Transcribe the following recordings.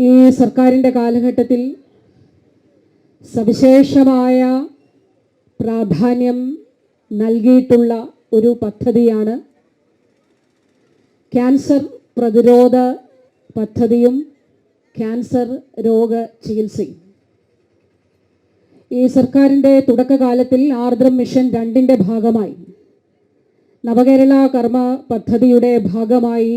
ഈ സർക്കാരിന്റെ കാലഘട്ടത്തിൽ സവിശേഷമായ പ്രാധാന്യം നൽകിയിട്ടുള്ള ഒരു പദ്ധതിയാണ് ക്യാൻസർ പ്രതിരോധ പദ്ധതിയും ക്യാൻസർ രോഗ ചികിത്സയും. ഈ സർക്കാരിന്റെ തുടക്കകാലത്തിൽ ആർദ്രം മിഷൻ രണ്ടിന്റെ ഭാഗമായി നവകേരള കർമ്മ പദ്ധതിയുടെ ഭാഗമായി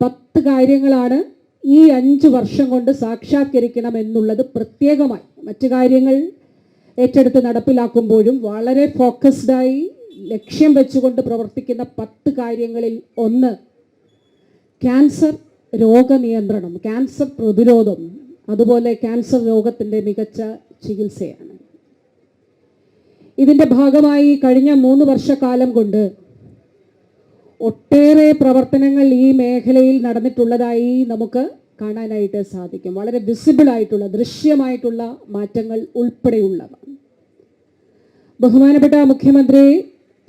പത്ത് കാര്യങ്ങളാണ് ഈ അഞ്ച് വർഷം കൊണ്ട് സാക്ഷാത്കരിക്കണം എന്നുള്ളത് പ്രത്യേകമായി. മറ്റു കാര്യങ്ങൾ ഏറ്റെടുത്ത് നടപ്പിലാക്കുമ്പോഴും വളരെ ഫോക്കസ്ഡായി ലക്ഷ്യം വെച്ചുകൊണ്ട് പ്രവർത്തിക്കുന്ന പത്ത് കാര്യങ്ങളിൽ ഒന്ന് ക്യാൻസർ രോഗനിയന്ത്രണം ക്യാൻസർ പ്രതിരോധം അതുപോലെ ക്യാൻസർ രോഗത്തിന്റെ മികച്ച ചികിത്സയാണ്. ഇതിന്റെ ഭാഗമായി കഴിഞ്ഞ മൂന്ന് വർഷക്കാലം കൊണ്ട് ഒട്ടേറെ പ്രവർത്തനങ്ങൾ ഈ മേഖലയിൽ നടന്നിട്ടുള്ളതായി നമുക്ക് കാണാനായിട്ട് സാധിക്കും. വളരെ വിസിബിൾ ആയിട്ടുള്ള ദൃശ്യമായിട്ടുള്ള മാറ്റങ്ങൾ ഉൾപ്പെടെയുള്ളവ. ബഹുമാനപ്പെട്ട മുഖ്യമന്ത്രി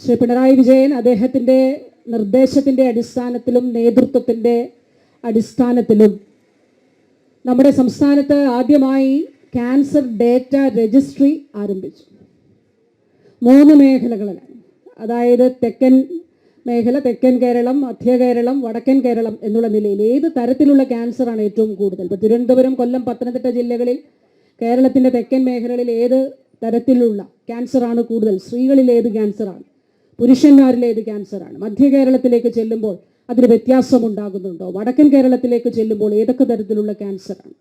ശ്രീ പിണറായി വിജയൻ അദ്ദേഹത്തിന്റെ നിർദ്ദേശത്തിന്റെ അടിസ്ഥാനത്തിലും നേതൃത്വത്തിന്റെ അടിസ്ഥാനത്തിലും നമ്മുടെ സംസ്ഥാനത്ത് ആദ്യമായി ക്യാൻസർ ഡേറ്റ രജിസ്ട്രി ആരംഭിച്ചു. മൂന്ന് മേഖലകളിലാണ്. അതായത് തെക്കൻ മേഖല തെക്കൻ കേരളം മധ്യ കേരളം വടക്കൻ കേരളം എന്നുള്ള നിലയിൽ ഏത് തരത്തിലുള്ള ക്യാൻസറാണ് ഏറ്റവും കൂടുതൽ? ഇപ്പോൾ തിരുവനന്തപുരം കൊല്ലം പത്തനംതിട്ട ജില്ലകളിൽ കേരളത്തിന്റെ തെക്കൻ മേഖലകളിൽ ഏത് തരത്തിലുള്ള ക്യാൻസറാണ് കൂടുതൽ? സ്ത്രീകളിൽ ഏത് ക്യാൻസറാണ് പുരുഷന്മാരിൽ ഏത് ക്യാൻസറാണ് മധ്യ കേരളത്തിലേക്ക് ചെല്ലുമ്പോൾ അതിന് വ്യത്യാസമുണ്ടാകുന്നുണ്ടോ വടക്കൻ കേരളത്തിലേക്ക് ചെല്ലുമ്പോൾ ഏതൊക്കെ തരത്തിലുള്ള ക്യാൻസറാണ്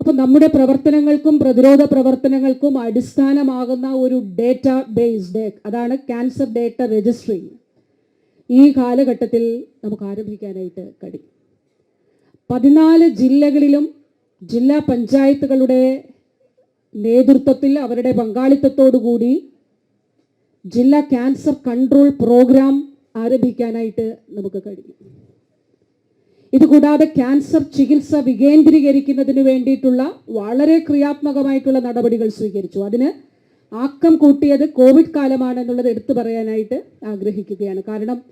അപ്പോൾ നമ്മുടെ പ്രവർത്തനങ്ങൾക്കും പ്രതിരോധ പ്രവർത്തനങ്ങൾക്കും അടിസ്ഥാനമാകുന്ന ഒരു ഡേറ്റ ബേസ്ഡ് അതാണ് ക്യാൻസർ ഡേറ്റ രജിസ്ട്രി ഈ കാലഘട്ടത്തിൽ നമുക്ക് ആരംഭിക്കാനായിട്ട് കഴിയും പതിനാല് ജില്ലകളിലും ജില്ലാ പഞ്ചായത്തുകളുടെ നേതൃത്വത്തിൽ അവരുടെ പങ്കാളിത്തത്തോടു കൂടി ജില്ലാ ക്യാൻസർ കൺട്രോൾ പ്രോഗ്രാം ആരംഭിക്കാനായിട്ട് നമുക്ക് കഴിയും. ഇതുകൂടാതെ ക്യാൻസർ ചികിത്സ വികേന്ദ്രീകരിക്കുന്നതിന് വേണ്ടിയിട്ടുള്ള വളരെ ക്രിയാത്മകമായിട്ടുള്ള നടപടികൾ സ്വീകരിച്ചു. അതിന് ആക്കം കൂട്ടിയത് കോവിഡ് കാലമാണെന്നുള്ളത് എടുത്തു പറയാനായിട്ട് ആഗ്രഹിക്കുകയാണ്. കാരണം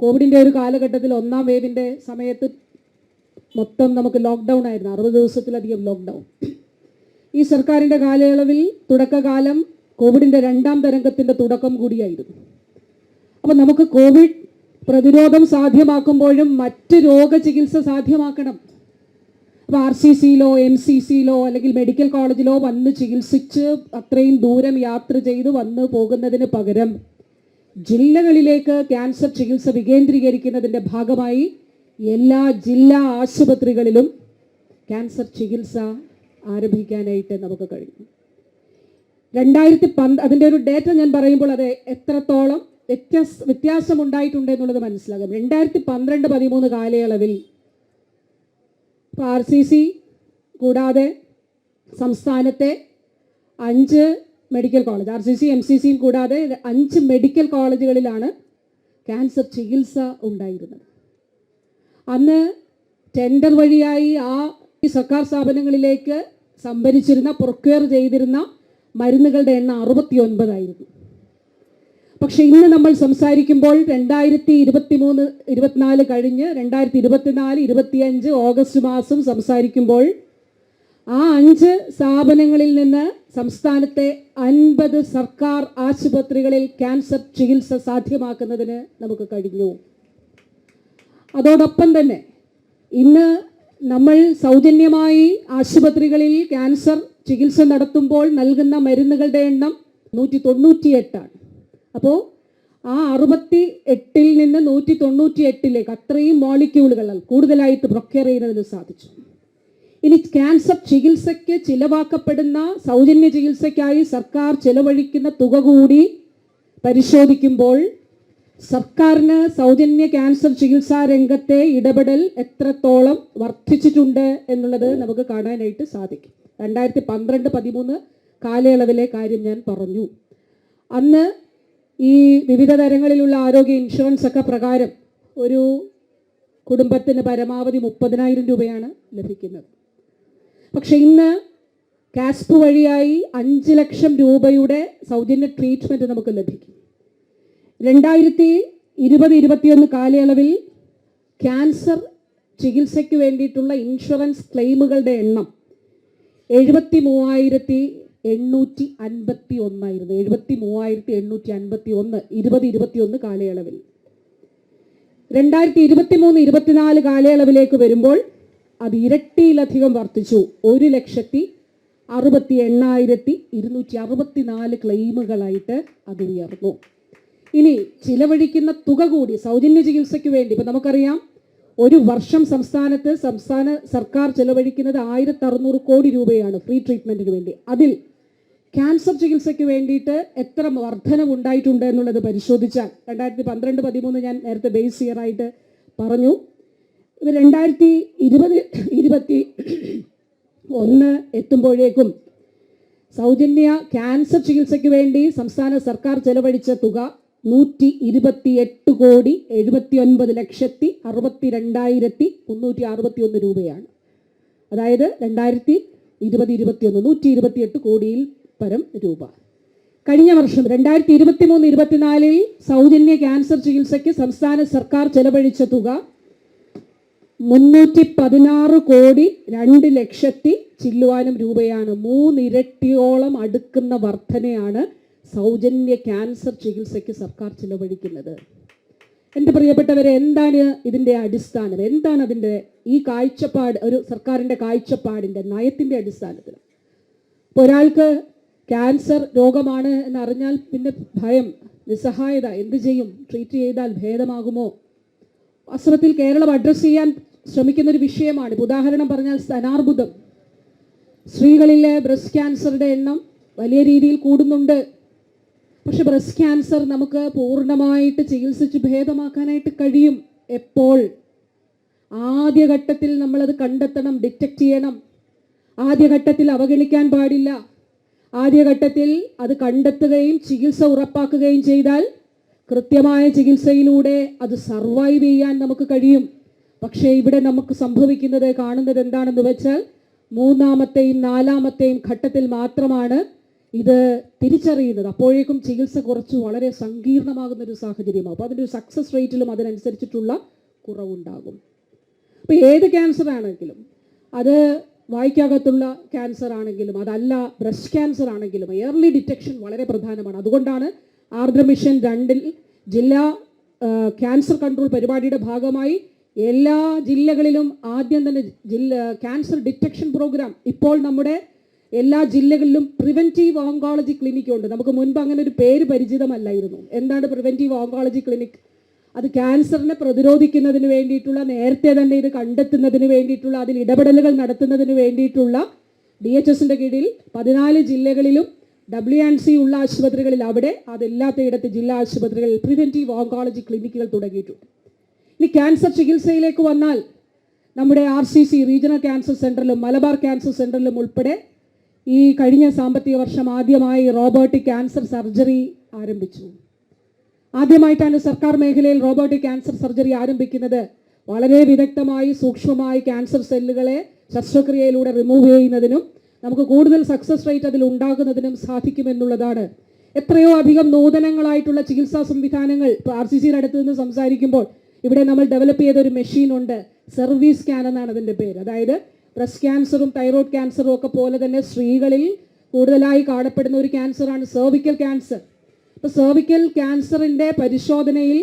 കോവിഡിന്റെ ഒരു കാലഘട്ടത്തിൽ ഒന്നാം വേവിന്റെ സമയത്ത് മൊത്തം നമുക്ക് ലോക്ക്ഡൗൺ ആയിരുന്നു. അറുപത് ദിവസത്തിലധികം ലോക്ക്ഡൗൺ. ഈ സർക്കാരിന്റെ കാലയളവിൽ തുടക്കകാലം കോവിഡിന്റെ രണ്ടാം തരംഗത്തിന്റെ തുടക്കം കൂടിയായിരുന്നു. അപ്പോൾ നമുക്ക് കോവിഡ് പ്രതിരോധം സാധ്യമാക്കുമ്പോഴും മറ്റ് രോഗചികിത്സ സാധ്യമാക്കണം. അപ്പോൾ ആർ സി സിയിലോ എം സി സിയിലോ അല്ലെങ്കിൽ മെഡിക്കൽ കോളേജിലോ വന്ന് ചികിത്സിച്ച് അത്രയും ദൂരം യാത്ര ചെയ്ത് വന്ന് പോകുന്നതിന് പകരം ജില്ലകളിലേക്ക് ക്യാൻസർ ചികിത്സ വികേന്ദ്രീകരിക്കുന്നതിന്റെ ഭാഗമായി എല്ലാ ജില്ലാ ആശുപത്രികളിലും ക്യാൻസർ ചികിത്സ ആരംഭിക്കാനായിട്ട് നമുക്ക് കഴിയും രണ്ടായിരത്തി പന്ത് അതിന്റെ ഒരു ഡേറ്റ ഞാൻ പറയുമ്പോൾ അത് എത്രത്തോളം വ്യത്യാസ വ്യത്യാസം ഉണ്ടായിട്ടുണ്ട് എന്നുള്ളത് മനസ്സിലാകും. രണ്ടായിരത്തി പന്ത്രണ്ട് പതിമൂന്ന് കാലയളവിൽ ഇപ്പോൾ ആർ സി സി കൂടാതെ സംസ്ഥാനത്തെ അഞ്ച് medical college R C C M C സിയും കൂടാതെ അഞ്ച് മെഡിക്കൽ കോളേജുകളിലാണ് ക്യാൻസർ ചികിത്സ ഉണ്ടായിരുന്നത്. അന്ന് ടെൻഡർ വഴിയായി ആ സർക്കാർ സ്ഥാപനങ്ങളിലേക്ക് സംഭരിച്ചിരുന്ന പ്രൊക്യൂർ ചെയ്തിരുന്ന മരുന്നുകളുടെ എണ്ണം അറുപത്തി ഒൻപതായിരുന്നു പക്ഷെ ഇന്ന് നമ്മൾ സംസാരിക്കുമ്പോൾ രണ്ടായിരത്തി ഇരുപത്തി മൂന്ന് ഇരുപത്തിനാല് കഴിഞ്ഞ് രണ്ടായിരത്തി ഇരുപത്തിനാല് ഇരുപത്തിയഞ്ച് ഓഗസ്റ്റ് മാസം സംസാരിക്കുമ്പോൾ ആ അഞ്ച് സ്ഥാപനങ്ങളിൽ നിന്ന് സംസ്ഥാനത്തെ അൻപത് സർക്കാർ ആശുപത്രികളിൽ ക്യാൻസർ ചികിത്സ സാധ്യമാക്കുന്നതിന് നമുക്ക് കഴിഞ്ഞു. അതോടൊപ്പം തന്നെ ഇന്ന് നമ്മൾ സൗജന്യമായി ആശുപത്രികളിൽ ക്യാൻസർ ചികിത്സ നടത്തുമ്പോൾ നൽകുന്ന മരുന്നുകളുടെ എണ്ണം നൂറ്റി തൊണ്ണൂറ്റിയെട്ടാണ് അപ്പോൾ ആ അറുപത്തി എട്ടിൽ നിന്ന് നൂറ്റി തൊണ്ണൂറ്റി എട്ടിലേക്ക് അത്രയും മോളിക്യൂളുകൾ കൂടുതലായിട്ട് പ്രൊക്യർ ചെയ്യുന്നതിന് സാധിച്ചു. ഇനി ക്യാൻസർ ചികിത്സയ്ക്ക് ചിലവാക്കപ്പെടുന്ന സൗജന്യ ചികിത്സയ്ക്കായി സർക്കാർ ചിലവഴിക്കുന്ന തുക കൂടി പരിശോധിക്കുമ്പോൾ സർക്കാരിന് സൗജന്യ ക്യാൻസർ ചികിത്സാ രംഗത്തെ ഇടപെടൽ എത്രത്തോളം വർദ്ധിച്ചിട്ടുണ്ട് എന്നുള്ളത് നമുക്ക് കാണാനായിട്ട് സാധിക്കും. രണ്ടായിരത്തി പന്ത്രണ്ട് പതിമൂന്ന് കാലയളവിലെ കാര്യം ഞാൻ പറഞ്ഞു. അന്ന് ഈ വിവിധ തരങ്ങളിലുള്ള ആരോഗ്യ ഇൻഷുറൻസ് ഒക്കെ പ്രകാരം ഒരു കുടുംബത്തിന് പരമാവധി മുപ്പതിനായിരം രൂപയാണ് ലഭിക്കുന്നത്. പക്ഷെ ഇന്ന് കാസ്പ് വഴിയായി അഞ്ച് ലക്ഷം രൂപയുടെ സൗജന്യ ട്രീറ്റ്മെന്റ് നമുക്ക് ലഭിക്കും. രണ്ടായിരത്തി ഇരുപത് ഇരുപത്തിയൊന്ന് കാലയളവിൽ ക്യാൻസർ ചികിത്സയ്ക്ക് വേണ്ടിയിട്ടുള്ള ഇൻഷുറൻസ് ക്ലെയിമുകളുടെ എണ്ണം എഴുപത്തി മൂവായിരത്തി എണ്ണൂറ്റി അൻപത്തി ഒന്നായിരുന്നു എഴുപത്തി മൂവായിരത്തി എണ്ണൂറ്റി അൻപത്തി ഒന്ന് ഇരുപത് ഇരുപത്തി ഒന്ന് കാലയളവിൽ. രണ്ടായിരത്തി ഇരുപത്തി മൂന്ന് ഇരുപത്തിനാല് കാലയളവിലേക്ക് വരുമ്പോൾ അത് ഇരട്ടിയിലധികം വർദ്ധിച്ചു. ഒരു ലക്ഷത്തി അറുപത്തി എണ്ണായിരത്തി ഇരുന്നൂറ്റി അറുപത്തിനാല് ക്ലെയിമുകളായിട്ട് അത് ഉയർന്നു. ഇനി ചിലവഴിക്കുന്ന തുക കൂടി സൗജന്യ ചികിത്സയ്ക്ക് വേണ്ടി ഇപ്പം നമുക്കറിയാം ഒരു വർഷം സംസ്ഥാനത്ത് സംസ്ഥാന സർക്കാർ ചിലവഴിക്കുന്നത് ആയിരത്തി അറുന്നൂറ് കോടി രൂപയാണ് ഫ്രീ ട്രീറ്റ്മെന്റിന് വേണ്ടി. അതിൽ ക്യാൻസർ ചികിത്സയ്ക്ക് വേണ്ടിയിട്ട് എത്ര വർധനവ് ഉണ്ടായിട്ടുണ്ട് എന്നുള്ളത് പരിശോധിച്ചാൽ രണ്ടായിരത്തി പന്ത്രണ്ട് പതിമൂന്ന് ഞാൻ നേരത്തെ ബേസ് ഇയർ ആയിട്ട് പറഞ്ഞു ഇത് രണ്ടായിരത്തി ഇരുപത് ഇരുപത്തി ഒന്ന് എത്തുമ്പോഴേക്കും സൗജന്യ ക്യാൻസർ ചികിത്സയ്ക്ക് വേണ്ടി സംസ്ഥാന സർക്കാർ ചെലവഴിച്ച തുക നൂറ്റി ഇരുപത്തി എട്ട് കോടി എഴുപത്തി ഒൻപത് ലക്ഷത്തി അറുപത്തി രണ്ടായിരത്തി മുന്നൂറ്റി അറുപത്തി ഒന്ന് രൂപയാണ്. അതായത് രണ്ടായിരത്തി ഇരുപത് ഇരുപത്തി ഒന്ന് നൂറ്റി ഇരുപത്തി എട്ട് കോടിയിൽ പരം രൂപ. കഴിഞ്ഞ വർഷം രണ്ടായിരത്തി ഇരുപത്തി മൂന്ന് ഇരുപത്തിനാലിൽ സൗജന്യ ക്യാൻസർ ചികിത്സയ്ക്ക് സംസ്ഥാന സർക്കാർ ചെലവഴിച്ച തുക മുന്നൂറ്റി പതിനാറ് കോടി രണ്ട് ലക്ഷത്തി ചില്ലുവാനും രൂപയാണ്. മൂന്നിരട്ടിയോളം അടുക്കുന്ന വർധനയാണ് സൗജന്യ ക്യാൻസർ ചികിത്സയ്ക്ക് സർക്കാർ ചിലവഴിക്കുന്നത്. എന്റെ പ്രിയപ്പെട്ടവരെ എന്താണ് ഇതിന്റെ അടിസ്ഥാനം? എന്താണ് അതിന്റെ ഈ കാഴ്ചപ്പാട് ഒരു സർക്കാരിന്റെ കാഴ്ചപ്പാടിന്റെ നയത്തിന്റെ അടിസ്ഥാനത്തിൽ? ഒരാൾക്ക് ക്യാൻസർ രോഗമാണ് എന്നറിഞ്ഞാൽ പിന്നെ ഭയം നിസ്സഹായത എന്ത് ചെയ്യും? ട്രീറ്റ് ചെയ്താൽ ഭേദമാകുമോ? വാസ്തവത്തിൽ കേരളം അഡ്രസ്സ് ചെയ്യാൻ ശ്രമിക്കുന്ന ഒരു വിഷയമാണ് ഉദാഹരണം പറഞ്ഞാൽ സ്തനാർബുദം സ്ത്രീകളിലെ ബ്രസ്റ്റ് ക്യാൻസറുടെ എണ്ണം വലിയ രീതിയിൽ കൂടുന്നുണ്ട്. പക്ഷെ ബ്രസ്റ്റ് ക്യാൻസർ നമുക്ക് പൂർണമായിട്ട് ചികിത്സിച്ച് ഭേദമാക്കാനായിട്ട് കഴിയും എപ്പോൾ? ആദ്യഘട്ടത്തിൽ നമ്മളത് കണ്ടെത്തണം ഡിറ്റക്ട് ചെയ്യണം. ആദ്യഘട്ടത്തിൽ അവഗണിക്കാൻ പാടില്ല. ആദ്യഘട്ടത്തിൽ അത് കണ്ടെത്തുകയും ചികിത്സ ഉറപ്പാക്കുകയും ചെയ്താൽ കൃത്യമായ ചികിത്സയിലൂടെ അത് സർവൈവ് ചെയ്യാൻ നമുക്ക് കഴിയും. പക്ഷേ ഇവിടെ നമുക്ക് സംഭവിക്കുന്നത് കാണുന്നത് എന്താണെന്ന് വെച്ചാൽ മൂന്നാമത്തെയും നാലാമത്തെയും ഘട്ടത്തിൽ മാത്രമാണ് ഇത് തിരിച്ചറിയുന്നത്. അപ്പോഴേക്കും ചികിത്സ കുറച്ച് വളരെ സങ്കീർണമാകുന്ന ഒരു സാഹചര്യമാണ് അപ്പോൾ അതിന്റെ ഒരു സക്സസ് റേറ്റിലും അതിനനുസരിച്ചിട്ടുള്ള കുറവുണ്ടാകും. അപ്പോൾ ഏത് ക്യാൻസർ ആണെങ്കിലും അത് വായിക്കകത്തുള്ള ക്യാൻസർ ആണെങ്കിലും അതല്ല ബ്രസ്റ്റ് ക്യാൻസർ ആണെങ്കിലും എയർലി ഡിറ്റക്ഷൻ വളരെ പ്രധാനമാണ്. അതുകൊണ്ടാണ് ആർദ്ര മിഷൻ രണ്ടിൽ ജില്ലാ ക്യാൻസർ കൺട്രോൾ പരിപാടിയുടെ ഭാഗമായി എല്ലാ ജില്ലകളിലും ആദ്യം തന്നെ ജില്ല ക്യാൻസർ ഡിറ്റക്ഷൻ പ്രോഗ്രാം ഇപ്പോൾ നമ്മുടെ എല്ലാ ജില്ലകളിലും പ്രിവെന്റീവ് ഓങ്കോളജി ക്ലിനിക് ഉണ്ട്. നമുക്ക് മുൻപ് അങ്ങനെ ഒരു പേര് പരിചിതമല്ലായിരുന്നു. എന്താണ് പ്രിവെന്റീവ് ഓങ്കോളജി ക്ലിനിക് അത് ക്യാൻസറിനെ പ്രതിരോധിക്കുന്നതിന് വേണ്ടിയിട്ടുള്ള നേരത്തെ തന്നെ ഇത് കണ്ടെത്തുന്നതിന് വേണ്ടിയിട്ടുള്ള അതിൽ ഇടപെടലുകൾ നടത്തുന്നതിന് വേണ്ടിയിട്ടുള്ള ഡി എച്ച് എസിന്റെ കീഴിൽ പതിനാല് ജില്ലകളിലും ഡബ്ല്യു ആൻഡ് സി ഉള്ള ആശുപത്രികളിൽ അവിടെ അതില്ലാത്തയിടത്ത് ജില്ലാ ആശുപത്രികളിൽ പ്രിവെന്റീവ് ഓങ്കോളജി ക്ലിനിക്കുകൾ തുടങ്ങിയിട്ടുണ്ട്. ഇനി ക്യാൻസർ ചികിത്സയിലേക്ക് വന്നാൽ നമ്മുടെ R C C regional cancer സെന്ററിലും Malabar cancer സെന്ററിലും ഉൾപ്പെടെ ഈ കഴിഞ്ഞ സാമ്പത്തിക വർഷം ആദ്യമായി റോബോട്ടിക് ക്യാൻസർ സർജറി ആരംഭിച്ചു. ആദ്യമായിട്ടാണ് സർക്കാർ മേഖലയിൽ റോബോട്ടിക് ക്യാൻസർ സർജറി ആരംഭിക്കുന്നത്. വളരെ വിദഗ്ധമായി സൂക്ഷ്മമായി ക്യാൻസർ സെല്ലുകളെ ശസ്ത്രക്രിയയിലൂടെ റിമൂവ് ചെയ്യുന്നതിനും നമുക്ക് കൂടുതൽ സക്സസ് റേറ്റ് അതിൽ ഉണ്ടാകുന്നതിനും സാധിക്കുമെന്നുള്ളതാണ്. എത്രയോ അധികം നൂതനങ്ങളായിട്ടുള്ള ചികിത്സാ സംവിധാനങ്ങൾ ഇപ്പോൾ ആർ സി സിയുടെ അടുത്ത് നിന്ന് സംസാരിക്കുമ്പോൾ ഇവിടെ നമ്മൾ ഡെവലപ്പ് ചെയ്ത ഒരു മെഷീൻ ഉണ്ട്. സർവീസ് സ്കാൻ എന്നാണ് അതിന്റെ പേര്. അതായത് ബ്രസ്റ്റ് ക്യാൻസറും തൈറോയ്ഡ് ക്യാൻസറും ഒക്കെ പോലെ തന്നെ സ്ത്രീകളിൽ കൂടുതലായി കാണപ്പെടുന്ന ഒരു ക്യാൻസറാണ് സെർവിക്കൽ ക്യാൻസർ അപ്പോൾ സെർവിക്കൽ ക്യാൻസറിന്റെ പരിശോധനയിൽ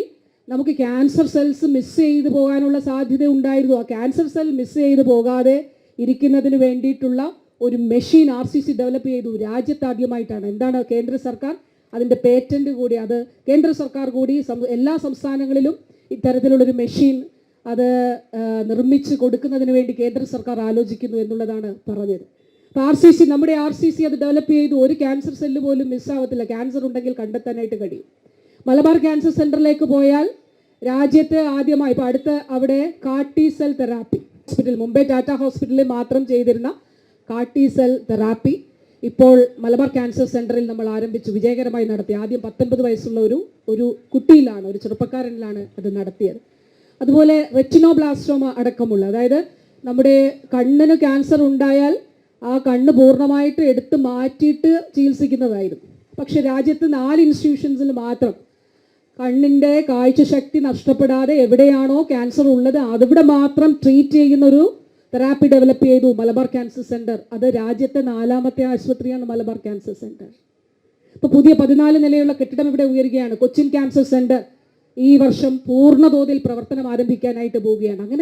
നമുക്ക് ക്യാൻസർ സെൽസ് മിസ് ചെയ്ത് പോകാനുള്ള സാധ്യത ഉണ്ടായിരുന്നു. ആ ക്യാൻസർ സെൽ മിസ് ചെയ്ത് പോകാതെ ഇരിക്കുന്നതിന് വേണ്ടിയിട്ടുള്ള ഒരു machine R C C develop ചെയ്തു. രാജ്യത്താദ്യമായിട്ടാണ് എന്താണ് കേന്ദ്ര സർക്കാർ? അതിന്റെ പേറ്റന്റ് കൂടി. അത് കേന്ദ്ര സർക്കാർ കൂടി എല്ലാ സംസ്ഥാനങ്ങളിലും ഇത്തരത്തിലുള്ളൊരു മെഷീൻ അത് നിർമ്മിച്ച് കൊടുക്കുന്നതിന് വേണ്ടി കേന്ദ്ര സർക്കാർ ആലോചിക്കുന്നു എന്നുള്ളതാണ് പറഞ്ഞത്. അപ്പോൾ ആർ സി സി നമ്മുടെ ആർ സി സി അത് ഡെവലപ്പ് ചെയ്തു. ഒരു ക്യാൻസർ സെല്ല് പോലും മിസ്സാവത്തില്ല. ക്യാൻസർ ഉണ്ടെങ്കിൽ കണ്ടെത്താനായിട്ട് കഴിയും. മലബാർ ക്യാൻസർ സെന്ററിലേക്ക് പോയാൽ രാജ്യത്ത് ആദ്യമായി ഇപ്പോൾ അടുത്ത അവിടെ കാട്ടി cell therapy. Hospital Mumbai Tata ഹോസ്പിറ്റലിൽ മാത്രം ചെയ്തിരുന്ന കാട്ടി സെൽ തെറാപ്പി. ഇപ്പോൾ മലബാർ ക്യാൻസർ സെന്ററിൽ നമ്മൾ ആരംഭിച്ചു. വിജയകരമായി നടത്തി. ആദ്യം പത്തൊൻപത് വയസ്സുള്ള ഒരു ഒരു കുട്ടിയിലാണ് ഒരു ചെറുപ്പക്കാരനിലാണ് അത് നടത്തിയത്. അതുപോലെ റെറ്റിനോബ്ലാസ്റ്റോമ അടക്കമുള്ള അതായത് നമ്മുടെ കണ്ണിന് ക്യാൻസർ ഉണ്ടായാൽ ആ കണ്ണ് പൂർണമായിട്ട് എടുത്ത് മാറ്റിയിട്ട് ചികിത്സിക്കുന്നതായിരുന്നു. പക്ഷെ രാജ്യത്ത് നാല് ഇൻസ്റ്റിറ്റ്യൂഷൻസിൽ മാത്രം കണ്ണിന്റെ കാഴ്ചശക്തി നഷ്ടപ്പെടാതെ എവിടെയാണോ ക്യാൻസർ ഉള്ളത് അവിടെ മാത്രം ട്രീറ്റ് ചെയ്യുന്ന ഒരു തെറാപ്പി ഡെവലപ്പ് ചെയ്തു മലബാർ ക്യാൻസർ സെന്റർ അത് രാജ്യത്തെ നാലാമത്തെ ആശുപത്രിയാണ് മലബാർ ക്യാൻസർ സെന്റർ ഇപ്പോൾ പുതിയ പതിനാല് നിലയുള്ള കെട്ടിടം ഇവിടെ ഉയരുകയാണ്. കൊച്ചിൻ ക്യാൻസർ സെന്റർ ഈ വർഷം പൂർണതോതിൽ പ്രവർത്തനം ആരംഭിക്കാനായിട്ട് പോവുകയാണ്. അങ്ങനെ